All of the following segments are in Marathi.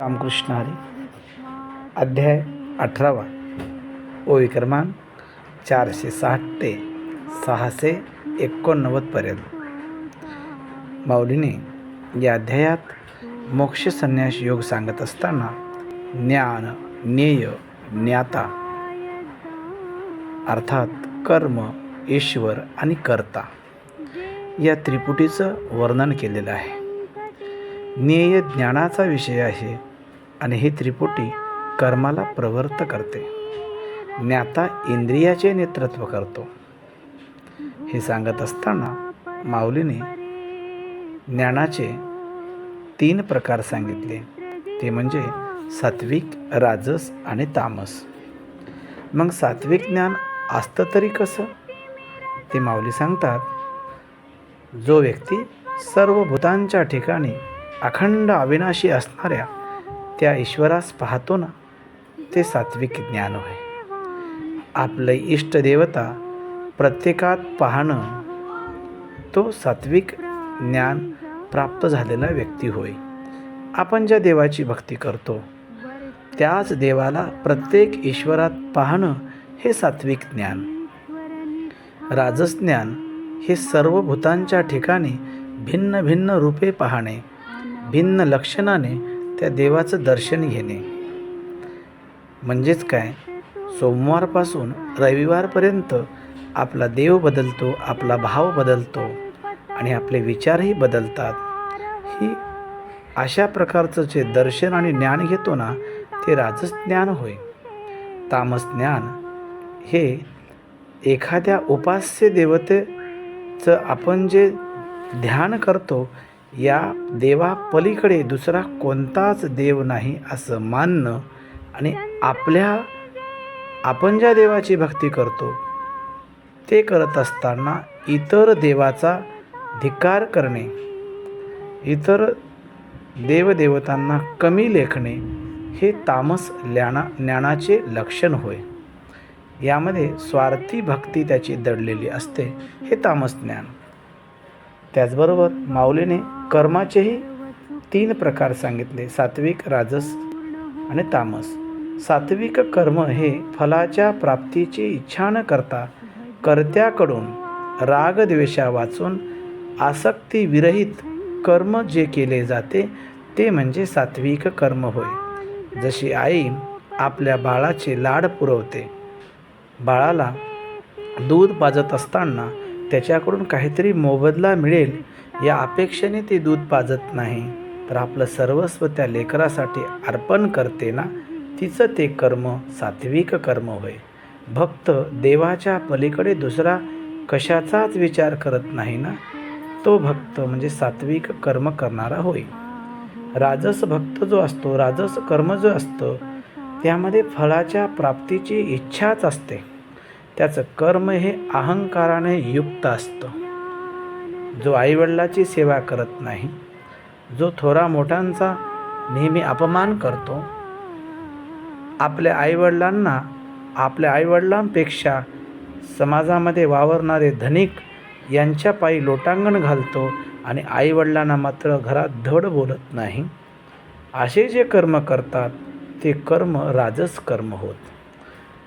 रामकृष्ण हरी. अध्याय अठरावा. ओवी क्रमांक चारशे साठ ते सहाशे एकोणनव्वदपर्यंत माऊलीने या अध्यायात मोक्ष संन्यास योग सांगत असताना ज्ञान ज्ञेय ज्ञाता अर्थात कर्म ईश्वर आणि कर्ता या त्रिपुटीचं वर्णन केलेलं आहे. ज्ञेय ज्ञानाचा विषय आहे. आणि ही त्रिपुटी कर्माला प्रवृत्त करते. ज्ञाता इंद्रियाचे नेतृत्व करतो. हे सांगत असताना माऊलीने ज्ञानाचे तीन प्रकार सांगितले. ते म्हणजे सात्विक राजस आणि तामस. मग सात्विक ज्ञान असतं तरी कसं? ते माऊली सांगतात जो व्यक्ती सर्व भूतांच्या ठिकाणी अखंड अविनाशी असणाऱ्या त्या ईश्वरास पाहतो ना ते सात्विक ज्ञान होय. आपलं इष्टदेवता प्रत्येकात पाहणं तो सात्विक ज्ञान प्राप्त झालेला व्यक्ती होय. आपण ज्या देवाची भक्ती करतो त्याच देवाला प्रत्येक ईश्वरात पाहणं हे सात्विक ज्ञान. राजज्ञान हे सर्व भूतांच्या ठिकाणी भिन्न भिन्न रूपे पाहणे भिन्न लक्षणाने त्या देवाचं दर्शन घेणे. म्हणजेच काय? सोमवारपासून रविवारपर्यंत आपला देव बदलतो आपला भाव बदलतो आणि आपले विचारही बदलतात. ही अशा प्रकारचं जे दर्शन आणि ज्ञान घेतो ना ते राजस ज्ञान होय. तामस ज्ञान हे एखाद्या उपास्य देवतेचं आपण जे ध्यान करतो या देवापलीकडे दुसरा कोणताच देव नाही असं मानणं आणि आपल्या आपण ज्या देवाची भक्ती करतो ते करत असताना इतर देवाचा धिकार करणे इतर देवदेवतांना कमी लेखणे हे तामस ज्ञाना ज्ञानाचे लक्षण होय. यामध्ये स्वार्थी भक्ती त्याची दडलेली असते हे तामस ज्ञान. त्याचबरोबर माऊलीने कर्माचेही तीन प्रकार सांगितले सात्विक राजस आणि तामस. सात्विक कर्म हे फलाच्या प्राप्तीची इच्छा न करता कर्त्याकडून रागद्वेषा वाचून आसक्तीविरहित कर्म जे केले जाते ते म्हणजे सात्विक कर्म होय. जशी आई आपल्या बाळाचे लाड पुरवते बाळाला दूध पाजत असताना त्याच्याकडून काहीतरी मोबदला मिळेल या अपेक्षेने ते दूध पाजत नाही. तर आपलं सर्वस्व त्या लेकरासाठी अर्पण करते ना? तिचं ते कर्म सात्विक कर्म होय. भक्त देवाच्या पलीकडे दुसरा कशाचाच विचार करत नाही ना? तो भक्त म्हणजे सात्विक कर्म करणारा होय. राजस भक्त जो असतो राजस कर्म जो असतं त्यामध्ये फळाच्या प्राप्तीची इच्छाच असते. त्याचं कर्म हे अहंकाराने युक्त असतं. जो आईवडिलाची सेवा करत नाही जो थोरा मोठ्यांचा नेहमी अपमान करतो आपल्या आईवडिलांना आपल्या आईवडिलांपेक्षा समाजामध्ये वावरणारे धनिक यांच्या पायी लोटांगण घालतो आणि आईवडिलांना मात्र घरात धड बोलत नाही. असे जे कर्म करतात ते कर्म राजस कर्म होत.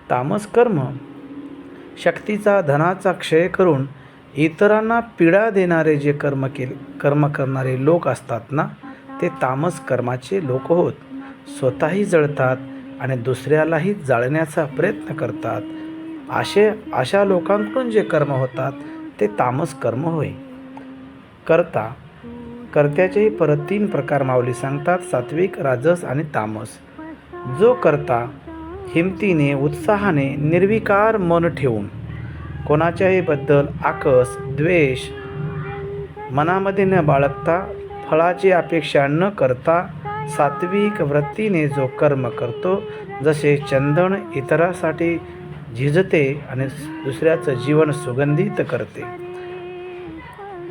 तामस कर्म शक्तीचा धनाचा क्षय करून इतरांना पीडा देणारे जे कर्म केले कर्म करणारे लोक असतात ना ते तामस कर्माचे लोक होत. स्वतःही जळतात आणि दुसऱ्यालाही जाळण्याचा प्रयत्न करतात. असे अशा लोकांकडून जे कर्म होतात ते तामस कर्म होय. करता कर्त्याचेही परत तीन प्रकार माऊली सांगतात सात्विक राजस आणि तामस. जो करता हिमतीने उत्साहाने निर्विकार मन ठेवून. कोणाच्याही बद्दल आकस द्वेष मनामध्ये न बाळगता फळाची अपेक्षा न करता सात्विक वृत्तीने जो कर्म करतो जसे चंदन इतरासाठी झिजते आणि दुसऱ्याचं जीवन सुगंधित करते.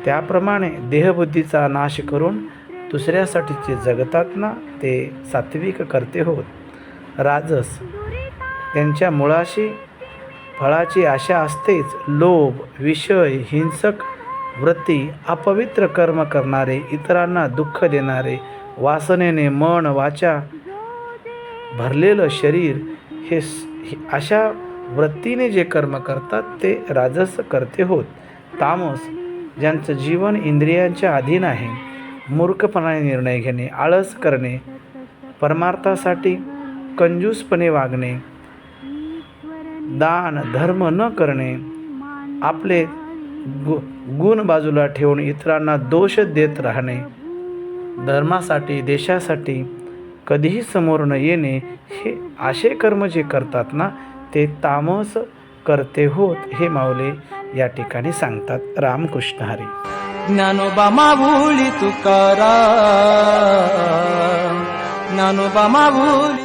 त्याप्रमाणे देहबुद्धीचा नाश करून दुसऱ्यासाठीचे जगतात ना ते सात्विक करते होत. राजस त्यांच्या मुळाशी फळाची आशा असतेच. लोभ विषय हिंसक वृत्ती अपवित्र कर्म करणारे इतरांना दुःख देणारे वासनेने मन वाचा भरलेलं शरीर हे अशा वृत्तीने जे कर्म करतात ते राजस करते होत. तामस ज्यांचं जीवन इंद्रियांच्या अधीन आहे मूर्खपणाने निर्णय घेणे आळस करणे परमार्थासाठी कंजूसपणे वागणे दान धर्म न करणे आपले गु गुण बाजूला ठेवून इतरांना दोष देत राहणे धर्मासाठी देशासाठी कधीही समोर न येणे हे असे कर्म जे करतात ना ते तामस करते होत हे माऊले या ठिकाणी सांगतात. रामकृष्ण हरी. ज्ञानोबा माऊली तुकारा ज्ञानोबा माऊली